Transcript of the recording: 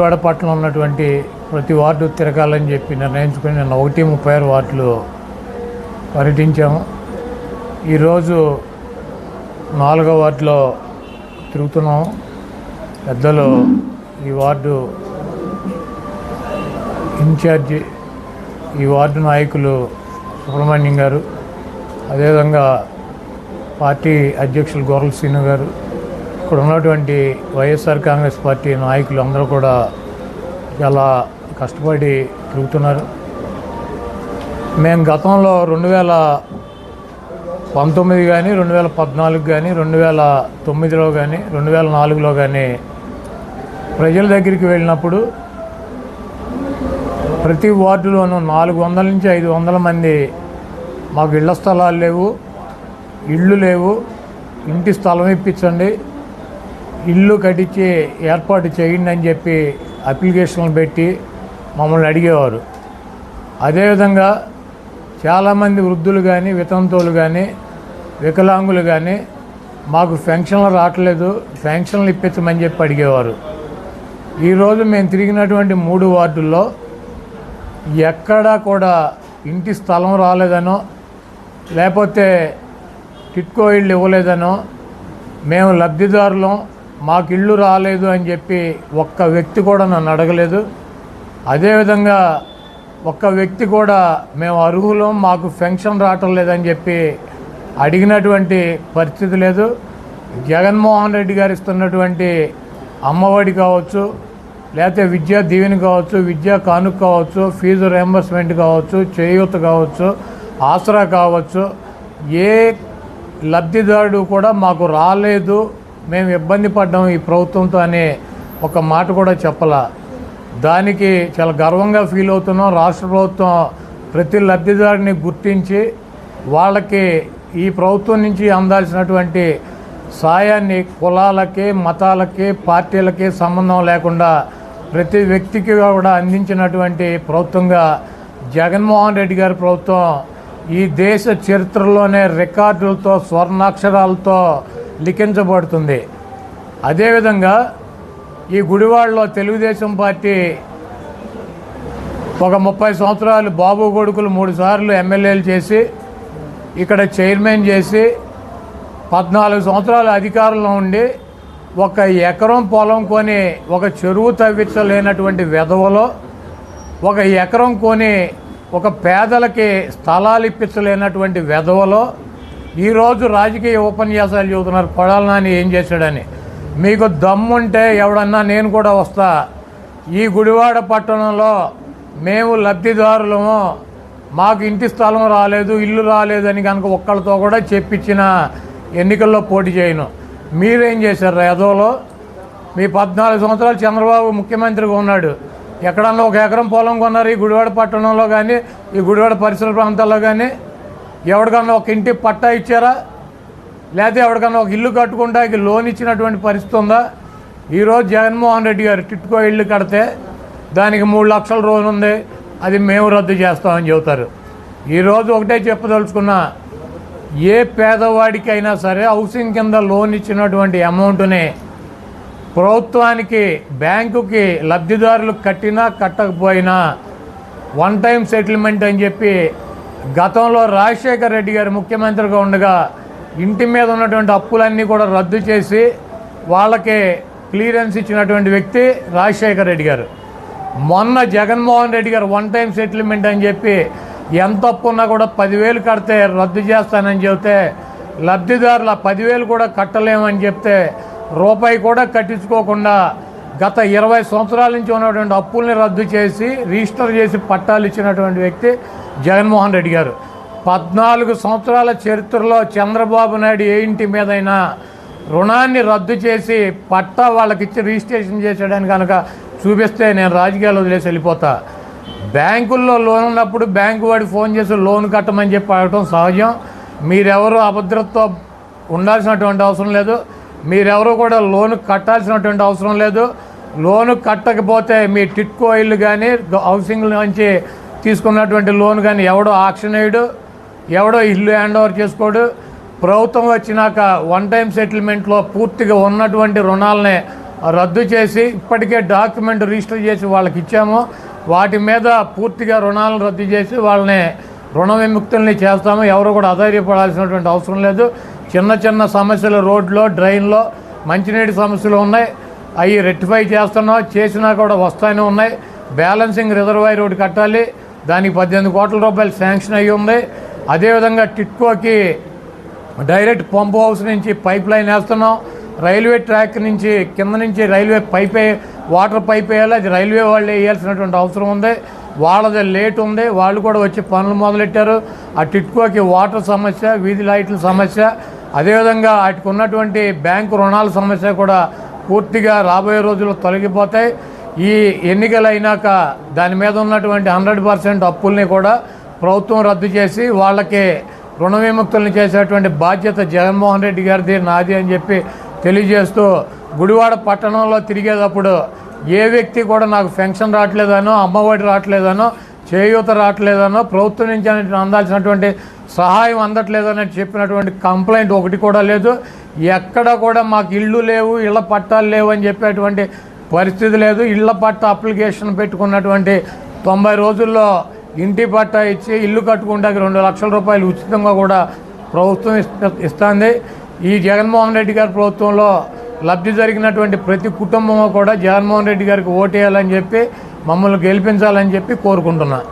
విజయవాడ ఉన్నటువంటి ప్రతి వార్డు తిరగాలని చెప్పి నిర్ణయించుకుని నిన్న ఒకటి ముప్పై ఆరు వార్డులు పర్యటించాము. ఈరోజు నాలుగో వార్డులో తిరుగుతున్నాము. పెద్దలు ఈ వార్డు ఇన్ఛార్జి ఈ వార్డు నాయకులు సుబ్రహ్మణ్యం గారు అదేవిధంగా పార్టీ అధ్యక్షులు గోరల సీను గారు ఇక్కడ ఉన్నటువంటి వైఎస్ఆర్ కాంగ్రెస్ పార్టీ నాయకులు అందరూ కూడా చాలా కష్టపడి తిరుగుతున్నారు. మేము గతంలో రెండు వేల పంతొమ్మిది కానీ రెండు వేల పద్నాలుగు కానీ రెండు వేల తొమ్మిదిలో కానీ రెండు వేల నాలుగులో కానీ ప్రజల దగ్గరికి వెళ్ళినప్పుడు ప్రతి వార్డులోనూ నాలుగు వందల నుంచి ఐదు వందల మంది మాకు ఇళ్ళ స్థలాలు లేవు ఇళ్ళు లేవు ఇంటి స్థలం ఇప్పించండి ఇల్లు కట్టించి ఏర్పాటు చేయండి అని చెప్పి అప్లికేషన్లు పెట్టి మమ్మల్ని అడిగేవారు. అదేవిధంగా చాలామంది వృద్ధులు కానీ వితంతువులు కానీ వికలాంగులు కానీ మాకు పెన్షన్లు రావట్లేదు పెన్షన్లు ఇప్పించమని చెప్పి అడిగేవారు. ఈరోజు మేము తిరిగినటువంటి మూడు వార్డుల్లో ఎక్కడా కూడా ఇంటి స్థలం రాలేదనో లేకపోతే టిట్కో ఇళ్ళు ఇవ్వలేదనో మేము లబ్ధిదారులం మాకు ఇల్లు రాలేదు అని చెప్పి ఒక్క వ్యక్తి కూడా నన్ను అడగలేదు. అదేవిధంగా ఒక్క వ్యక్తి కూడా మేము అర్హులం మాకు పెన్షన్ రావటం లేదని చెప్పి అడిగినటువంటి పరిస్థితి లేదు. జగన్మోహన్ రెడ్డి గారు ఇస్తున్నటువంటి అమ్మఒడి కావచ్చు లేకపోతే విద్యా దీవెన కావచ్చు విద్యా కానుక కావచ్చు ఫీజు రియంబర్స్మెంట్ కావచ్చు చేయూత కావచ్చు ఆసరా కావచ్చు ఏ లబ్ధిదారుడు కూడా మాకు రాలేదు. మేము ఇబ్బంది పడ్డాం ఈ ప్రభుత్వంతో అనే ఒక మాట కూడా చెప్పలా. దానికి చాలా గర్వంగా ఫీల్ అవుతున్నాం. రాష్ట్ర ప్రభుత్వం ప్రతి లబ్ధిదారుని గుర్తించి వాళ్ళకి ఈ ప్రభుత్వం నుంచి అందాల్సినటువంటి సాయాన్ని కులాలకి మతాలకి పార్టీలకి సంబంధం లేకుండా ప్రతి వ్యక్తికి కూడా అందించినటువంటి ప్రభుత్వంగా జగన్మోహన్ రెడ్డి గారి ప్రభుత్వం ఈ దేశ చరిత్రలోనే రికార్డులతో స్వర్ణాక్షరాలతో లిఖించబడుతుంది. అదేవిధంగా ఈ గుడివాడలో తెలుగుదేశం పార్టీ ఒక ముప్పై సంవత్సరాలు బాబు కొడుకులు మూడు సార్లు ఎమ్మెల్యేలు చేసి ఇక్కడ చైర్మన్ చేసి పద్నాలుగు సంవత్సరాలు అధికారంలో ఉండి ఒక ఎకరం పొలం కొని ఒక చెరువు తవ్వించలేనటువంటి వెధవలో ఒక ఎకరం కొని ఒక పేదలకి స్థలాలు ఇప్పించలేనటువంటి వెధవలో ఈరోజు రాజకీయ ఉపన్యాసాలు చెబుతున్నారు. కొడాల నాని ఏం చేశాడని. మీకు దమ్ముంటే ఎవడన్నా నేను కూడా వస్తా. ఈ గుడివాడ పట్టణంలో మేము లబ్ధిదారులము. మాకు ఇంటి స్థలం రాలేదు ఇల్లు రాలేదని కనుక ఒక్కళ్ళతో కూడా చెప్పించిన ఎన్నికల్లో పోటీ చేయను. మీరేం చేశారు యదవలో? మీ పద్నాలుగు సంవత్సరాలు చంద్రబాబు ముఖ్యమంత్రిగా ఉన్నాడు. ఎక్కడన్నా ఒక ఎకరం పొలం కొన్నారు ఈ గుడివాడ పట్టణంలో కానీ ఈ గుడివాడ పరిసర ప్రాంతాల్లో కానీ ఎవరికన్నా ఒక ఇంటి పట్టా ఇచ్చారా? లేకపోతే ఎవరికన్నా ఒక ఇల్లు కట్టుకుంటానికి లోన్ ఇచ్చినటువంటి పరిస్థితి ఉందా? ఈరోజు జగన్మోహన్ రెడ్డి గారు టిట్కో ఇల్లు కడితే దానికి మూడు లక్షల లోన్ ఉంది అది మేము రద్దు చేస్తామని చెబుతారు. ఈరోజు ఒకటే చెప్పదలుచుకున్నా ఏ పేదవాడికైనా సరే హౌసింగ్ కింద లోన్ ఇచ్చినటువంటి అమౌంట్ని ప్రభుత్వానికి బ్యాంకుకి లబ్ధిదారులు కట్టినా కట్టకపోయినా వన్ టైం సెటిల్మెంట్ అని చెప్పి గతంలో రాజశేఖర్ రెడ్డి గారు ముఖ్యమంత్రిగా ఉండగా ఇంటి మీద ఉన్నటువంటి అప్పులన్నీ కూడా రద్దు చేసి వాళ్ళకి క్లియరెన్స్ ఇచ్చినటువంటి వ్యక్తి రాజశేఖర్ రెడ్డి గారు. మొన్న జగన్మోహన్ రెడ్డి గారు వన్ టైం సెటిల్మెంట్ అని చెప్పి ఎంత అప్పు ఉన్నా కూడా పదివేలు కడితే రద్దు చేస్తానని చెబితే లబ్ధిదారులు ఆ పదివేలు కూడా కట్టలేమని చెప్తే రూపాయి కూడా కట్టించుకోకుండా గత ఇరవై సంవత్సరాల నుంచి ఉన్నటువంటి అప్పుల్ని రద్దు చేసి రిజిస్టర్ చేసి పట్టాలు ఇచ్చినటువంటి వ్యక్తి జగన్మోహన్ రెడ్డి గారు. పద్నాలుగు సంవత్సరాల చరిత్రలో చంద్రబాబు నాయుడు ఏ ఇంటి మీదైనా రుణాన్ని రద్దు చేసి పట్టా వాళ్ళకి ఇచ్చి రిజిస్ట్రేషన్ చేసేయడానికి కనుక చూపిస్తే నేను రాజకీయాలు వదిలేసి వెళ్ళిపోతా. బ్యాంకుల్లో లోన్ ఉన్నప్పుడు బ్యాంకు వాడి ఫోన్ చేసి లోన్ కట్టమని చెప్పి అడగటం సహజం. మీరెవరు అభద్రతతో ఉండాల్సినటువంటి అవసరం లేదు. మీరెవరు కూడా లోన్ కట్టాల్సినటువంటి అవసరం లేదు. లోను కట్టకపోతే మీ టిట్కో ఇల్లు కానీ హౌసింగ్ నుంచి తీసుకున్నటువంటి లోన్ కానీ ఎవడో ఆక్షన్ వేయడు ఎవడో ఇల్లు హ్యాండ్ ఓవర్ చేసుకోడు. ప్రభుత్వం వచ్చినాక వన్ టైం సెటిల్మెంట్లో పూర్తిగా ఉన్నటువంటి రుణాలనే రద్దు చేసి ఇప్పటికే డాక్యుమెంట్ రిజిస్టర్ చేసి వాళ్ళకి ఇచ్చాము. వాటి మీద పూర్తిగా రుణాలను రద్దు చేసి వాళ్ళని రుణ విముక్తుల్ని చేస్తాము. ఎవరు కూడా అధైర్యపడాల్సినటువంటి అవసరం లేదు. చిన్న చిన్న సమస్యలు రోడ్లో డ్రైన్లో మంచినీటి సమస్యలు ఉన్నాయి. అవి రెక్టిఫై చేస్తున్నాం. చేసినా కూడా వస్తానే ఉన్నాయి. బ్యాలెన్సింగ్ రిజర్వాయర్ ఒకటి కట్టాలి. దానికి పద్దెనిమిది కోట్ల రూపాయలు శాంక్షన్ అయ్యి ఉంది. అదేవిధంగా టిట్కోకి డైరెక్ట్ పంప్ హౌస్ నుంచి పైప్ లైన్ వేస్తున్నాం. రైల్వే ట్రాక్ నుంచి కింద నుంచి రైల్వే పైప్ వాటర్ పైప్ వేయాలి. అది రైల్వే వాళ్ళు వేయాల్సినటువంటి అవసరం ఉంది. వాళ్ళది లేట్ ఉంది. వాళ్ళు కూడా వచ్చి పనులు మొదలెట్టారు. ఆ టిట్కోకి వాటర్ సమస్య వీధి లైట్ల సమస్య అదేవిధంగా వాటికి ఉన్నటువంటి బ్యాంకు రుణాల సమస్య కూడా పూర్తిగా రాబోయే రోజుల్లో తొలగిపోతాయి. ఈ ఎన్నికలు అయినాక దాని మీద ఉన్నటువంటి హండ్రెడ్ పర్సెంట్ అప్పుల్ని కూడా ప్రభుత్వం రద్దు చేసి వాళ్ళకి రుణ విముక్తులను చేసేటువంటి బాధ్యత జగన్మోహన్ రెడ్డి గారిది నాది అని చెప్పి తెలియజేస్తూ గుడివాడ పట్టణంలో తిరిగేటప్పుడు ఏ వ్యక్తి కూడా నాకు పెన్షన్ రావట్లేదనో అమ్మఒడి రావట్లేదనో చేయూత రావట్లేదనో ప్రభుత్వం నుంచి అందాల్సినటువంటి సహాయం అందట్లేదని చెప్పినటువంటి కంప్లైంట్ ఒకటి కూడా లేదు. ఎక్కడ కూడా మాకు ఇళ్ళు లేవు ఇళ్ళ పట్టాలు లేవు అని చెప్పేటువంటి పరిస్థితి లేదు. ఇళ్ళ పట్ట అప్లికేషన్ పెట్టుకున్నటువంటి తొంభై రోజుల్లో ఇంటి పట్టా ఇచ్చి ఇల్లు కట్టుకుంటానికి రెండు లక్షల రూపాయలు ఉచితంగా కూడా ప్రభుత్వం ఇస్త- ఇస్తుంది. ఈ జగన్మోహన్ రెడ్డి గారి ప్రభుత్వంలో లబ్ధి జరిగినటువంటి ప్రతి కుటుంబం కూడా జగన్మోహన్ రెడ్డి గారికి ఓటేయాలని చెప్పి మమ్మల్ని గెలిపించాలని చెప్పి కోరుకుంటున్నాను